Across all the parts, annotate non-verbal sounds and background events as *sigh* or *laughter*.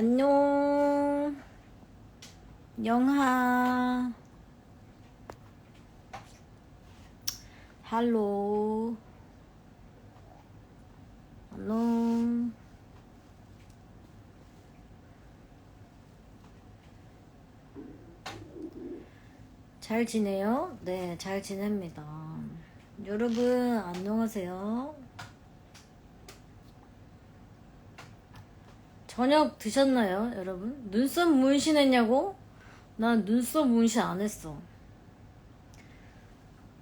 안녕. 영하. 할로. 할로. 잘 지내요? 네, 잘 지냅니다. 여러분, 안녕하세요. 저녁 드셨나요, 여러분? 눈썹 문신했냐고? 난 눈썹 문신 안 했어.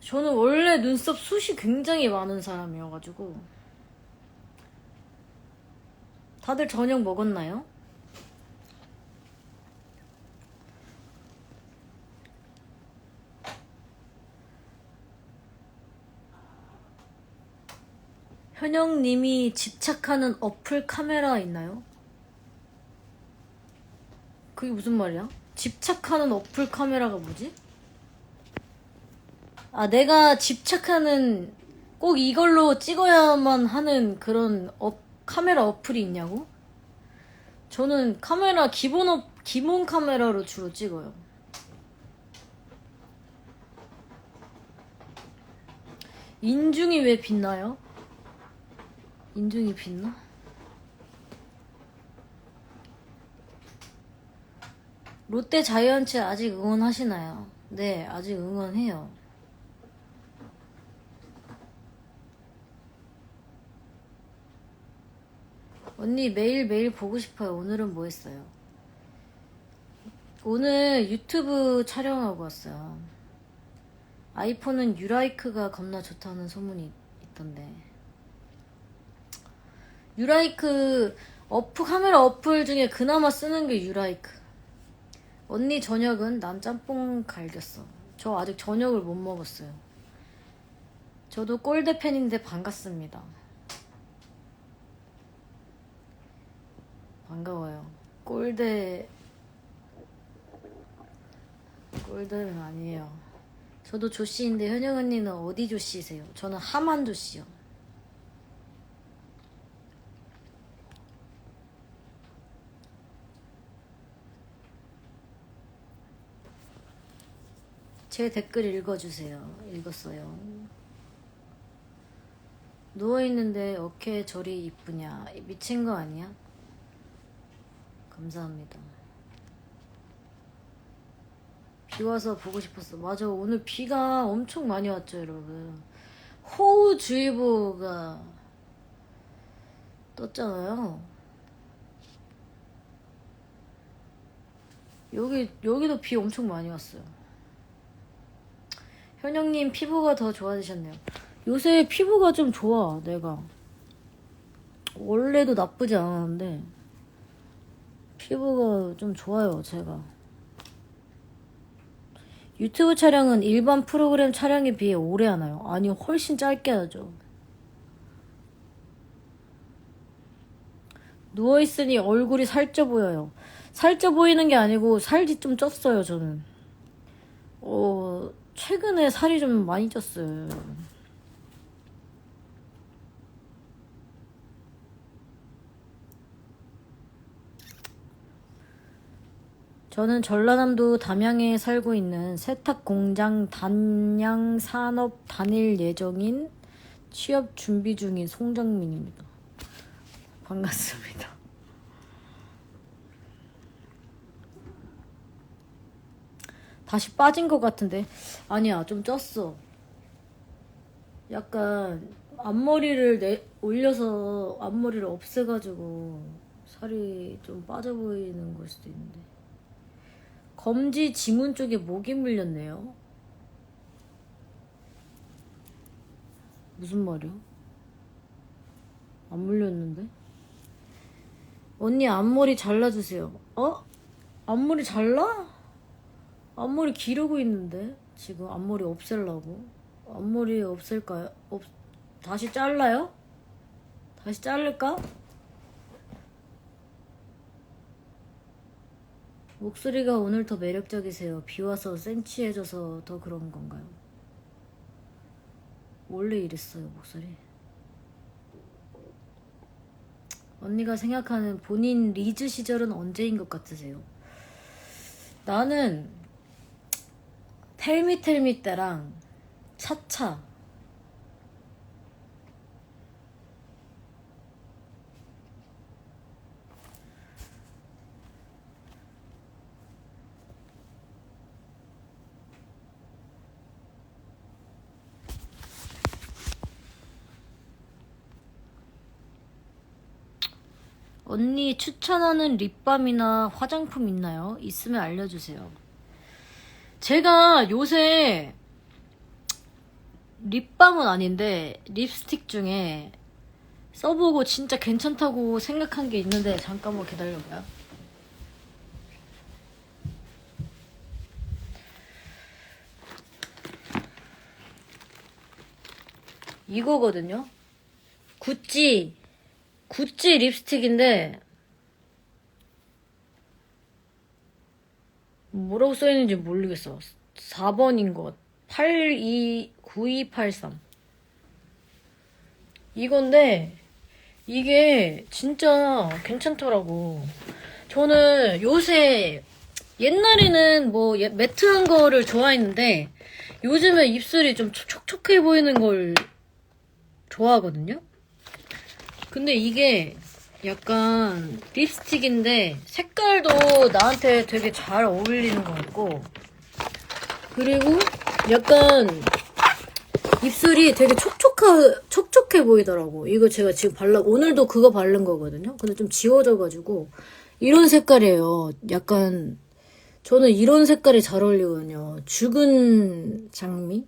저는 원래 눈썹 숱이 굉장히 많은 사람이어가지고. 다들 저녁 먹었나요? 현영님이 집착하는 어플 카메라 있나요? 그게 무슨 말이야? 집착하는 어플 카메라가 뭐지? 아, 내가 집착하는 꼭 이걸로 찍어야만 하는 그런 어, 카메라 어플이 있냐고? 저는 카메라 기본 업, 기본 카메라로 주로 찍어요. 인중이 왜 빛나요? 인중이 빛나? 롯데 자이언츠 아직 응원하시나요? 네, 아직 응원해요. 언니 매일매일 보고 싶어요. 오늘은 뭐 했어요? 오늘 유튜브 촬영하고 왔어요. 아이폰은 유라이크가 겁나 좋다는 소문이 있던데. 유라이크 어플 카메라 어플 중에 그나마 쓰는 게 유라이크. 언니 저녁은 난 짬뽕 갈겼어. 저 아직 저녁을 못 먹었어요. 저도 꼴대 팬인데 반갑습니다. 반가워요. 꼴대 꼴대는 아니에요. 저도 조씨인데 현영 언니는 어디 조씨세요? 저는 하만 조씨요. 제 댓글 읽어주세요. 읽었어요. 누워있는데 어깨 저리 이쁘냐? 미친 거 아니야? 감사합니다. 비 와서 보고 싶었어. 맞아. 오늘 비가 엄청 많이 왔죠, 여러분. 호우주의보가 떴잖아요. 여기, 여기도 비 엄청 많이 왔어요. 현영님 피부가 더 좋아지셨네요. 요새 피부가 좀 좋아, 내가. 원래도 나쁘지 않았는데, 피부가 좀 좋아요, 제가. 유튜브 촬영은 일반 프로그램 촬영에 비해 오래 하나요? 아니, 훨씬 짧게 하죠. 누워있으니 얼굴이 살쪄 보여요. 살쪄 보이는 게 아니고 살이 좀 쪘어요, 저는. 어, 최근에 살이 좀 많이 쪘어요. 저는 전라남도 담양에 살고 있는 세탁 공장 단양 산업 다닐 예정인 취업 준비 중인 송정민입니다. 반갑습니다. 다시 빠진 것 같은데 아니야 좀 쪘어. 약간 앞머리를 내, 올려서 앞머리를 없애가지고 살이 좀 빠져 보이는 걸 수도 있는데 검지 지문 쪽에 목이 물렸네요. 무슨 말이야? 안 물렸는데? 언니 앞머리 잘라주세요. 어? 앞머리 잘라? 앞머리 기르고 있는데 지금 앞머리 없앨라고 앞머리 없앨까요? 없 다시 잘라요? 다시 자를까? 목소리가 오늘 더 매력적이세요. 비 와서 센치해져서 더 그런 건가요? 원래 이랬어요 목소리. 언니가 생각하는 본인 리즈 시절은 언제인 것 같으세요? 나는 텔미텔미 때랑 차차 언니 추천하는 립밤이나 화장품 있나요? 있으면 알려주세요. 제가 요새 립밤은 아닌데 립스틱 중에 써보고 진짜 괜찮다고 생각한 게 있는데 잠깐만 기다려봐요. 이거거든요. 구찌 구찌 립스틱인데 뭐라고 써있는지 모르겠어. 4번인 것. 829283. 이건데 이게 진짜 괜찮더라고. 저는 요새 옛날에는 뭐 예- 매트한 거를 좋아했는데 요즘에 입술이 좀 촉촉해 보이는 걸 좋아하거든요. 근데 이게 약간 립스틱인데 색깔도 나한테 되게 잘 어울리는 것 같고 그리고 약간 입술이 되게 촉촉하, 촉촉해 보이더라고. 이거 제가 지금 발라, 오늘도 그거 바른 거거든요. 근데 좀 지워져가지고 이런 색깔이에요. 약간 저는 이런 색깔이 잘 어울리거든요. 죽은 장미?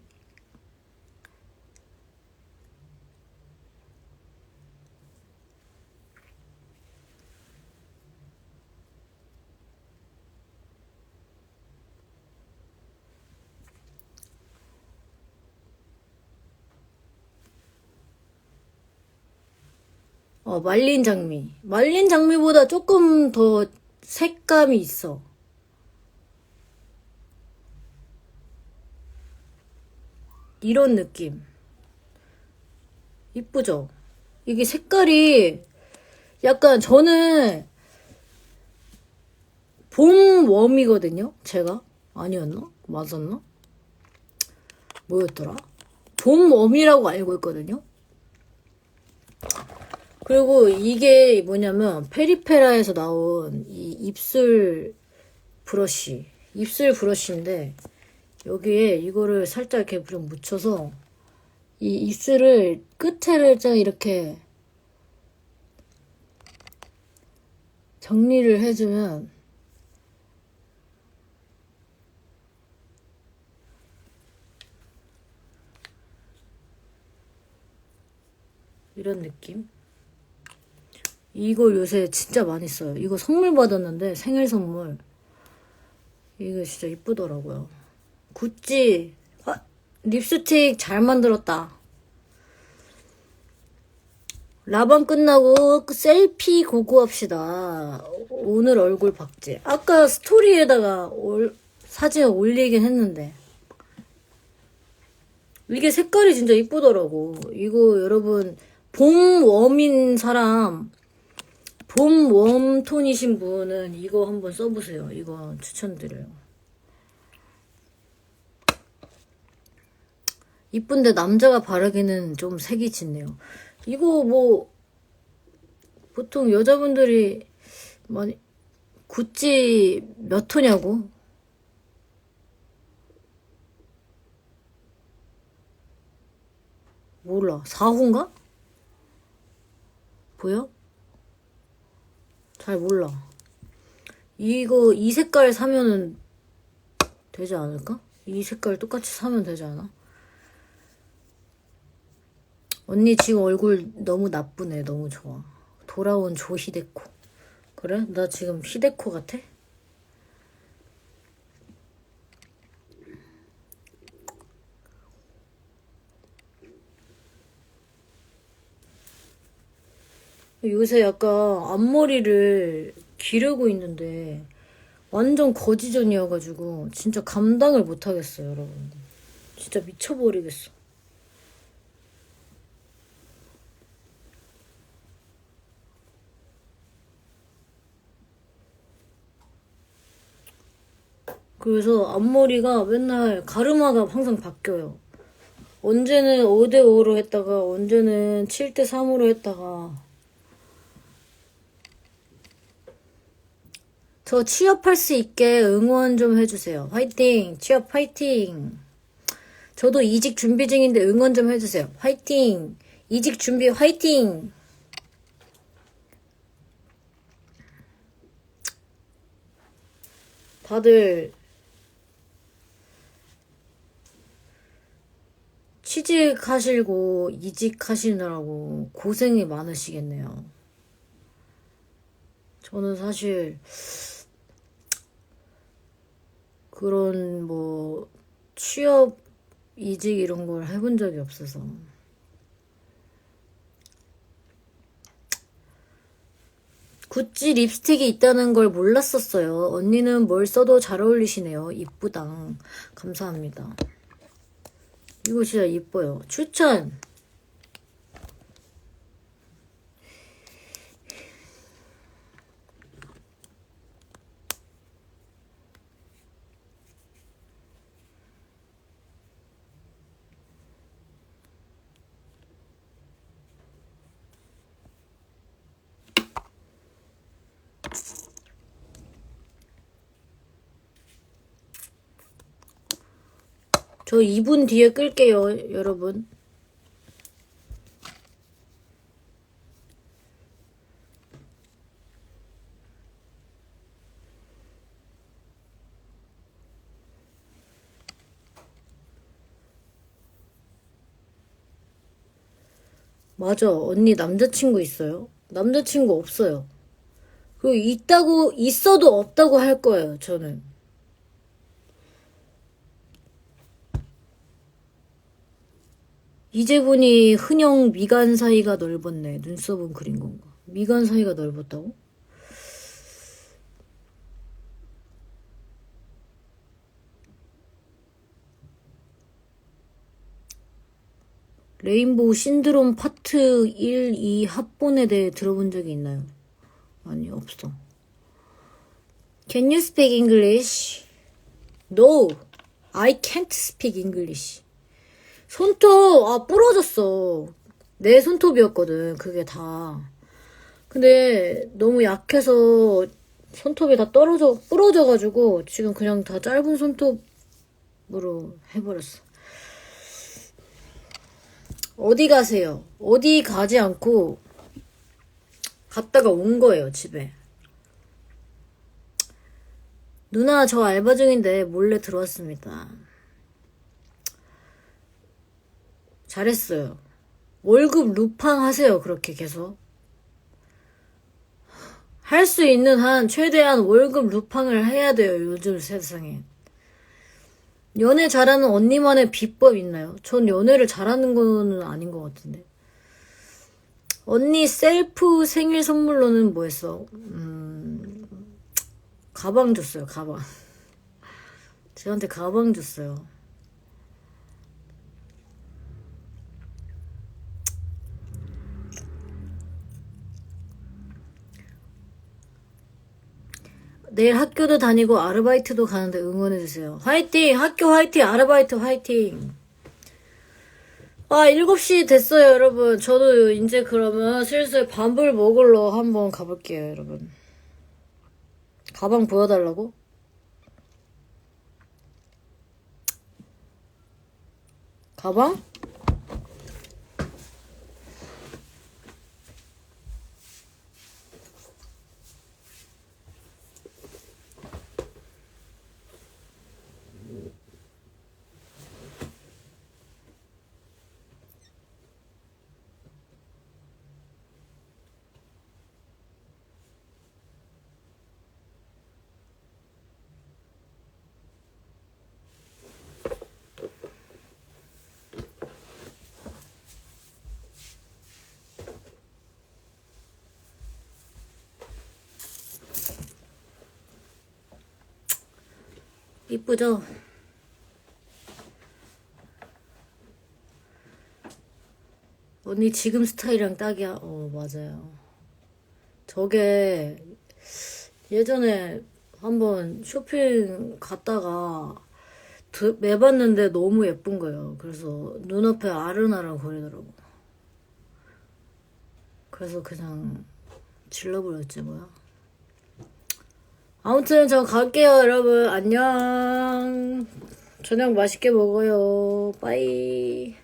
어, 말린 장미. 말린 장미보다 조금 더 색감이 있어. 이런 느낌. 이쁘죠? 이게 색깔이 약간 저는 봄 웜이거든요? 제가? 아니었나? 맞았나? 뭐였더라? 봄 웜이라고 알고 있거든요? 그리고 이게 뭐냐면 페리페라에서 나온 이 입술 브러쉬 입술 브러쉬인데 여기에 이거를 살짝 이렇게 좀 묻혀서 이 입술을 끝에를 좀 이렇게 정리를 해주면 이런 느낌? 이거 요새 진짜 많이 써요. 이거 선물 받았는데 생일 선물. 이거 진짜 이쁘더라고요. 구찌 아, 립스틱 잘 만들었다. 라방 끝나고 그 셀피 고고합시다. 오늘 얼굴 박제. 아까 스토리에다가 올, 사진 올리긴 했는데. 이게 색깔이 진짜 이쁘더라고. 이거 여러분 봄 웜인 사람 봄 웜톤이신 분은 이거 한번 써보세요. 이거 추천드려요. 이쁜데 남자가 바르기는 좀 색이 짙네요. 이거 뭐 보통 여자분들이 많이 구찌 몇 호냐고? 몰라. 4호인가? 보여? 잘 몰라. 이거 이 색깔 사면은 되지 않을까? 이 색깔 똑같이 사면 되지 않아? 언니 지금 얼굴 너무 나쁘네. 너무 좋아. 돌아온 조히데코. 그래? 나 지금 히데코 같아? 요새 약간 앞머리를 기르고 있는데 완전 거지전이어가지고 진짜 감당을 못하겠어요 여러분 진짜 미쳐버리겠어. 그래서 앞머리가 맨날 가르마가 항상 바뀌어요. 언제는 5대5로 했다가 언제는 7대3으로 했다가 저 취업할 수 있게 응원 좀 해주세요. 화이팅! 취업 화이팅! 저도 이직 준비 중인데 응원 좀 해주세요. 화이팅! 이직 준비 화이팅! 다들 취직하시고 이직하시느라고 고생이 많으시겠네요. 저는 사실 그런 뭐 취업 이직 이런 걸 해본 적이 없어서 구찌 립스틱이 있다는 걸 몰랐었어요. 언니는 뭘 써도 잘 어울리시네요. 이쁘당. 감사합니다. 이거 진짜 이뻐요. 추천! 저 2분 뒤에 끌게요, 여러분. 맞아, 언니 남자친구 있어요? 남자친구 없어요. 그 있다고, 있어도 없다고 할 거예요, 저는. 이제 보니 흔형 미간 사이가 넓었네. 눈썹은 그린 건가? 미간 사이가 넓었다고? 레인보우 신드롬 파트 1, 2 합본에 대해 들어본 적이 있나요? 아니, 없어. Can you speak English? No, I can't speak English. 손톱, 아, 부러졌어. 내 손톱이었거든, 그게 다. 근데 너무 약해서 손톱이 다 떨어져, 부러져가지고 지금 그냥 다 짧은 손톱으로 해버렸어. 어디 가세요? 어디 가지 않고 갔다가 온 거예요, 집에. 누나, 저 알바 중인데 몰래 들어왔습니다. 잘했어요. 월급 루팡 하세요, 그렇게 계속. 할 수 있는 한 최대한 월급 루팡을 해야 돼요, 요즘 세상에. 연애 잘하는 언니만의 비법 있나요? 전 연애를 잘하는 거는 아닌 것 같은데. 언니 셀프 생일 선물로는 뭐 했어? 음, 가방 줬어요, 가방. *laughs* 저한테 가방 줬어요. 내일 학교도 다니고 아르바이트도 가는데 응원해주세요. 화이팅! 학교 화이팅! 아르바이트 화이팅! 아, 7시 됐어요, 여러분. 저도 이제 그러면 슬슬 밥을 먹으러 한번 가볼게요, 여러분. 가방 보여달라고? 가방? 이쁘죠? 언니 지금 스타일이랑 딱이야. 어, 맞아요. 저게 예전에 한번 쇼핑 갔다가 매봤는데 너무 예쁜 거예요. 그래서 눈앞에 아른아른 거리더라고. 그래서 그냥 질러버렸지 뭐야. 아무튼 저 갈게요 여러분. 안녕. 저녁 맛있게 먹어요. 빠이.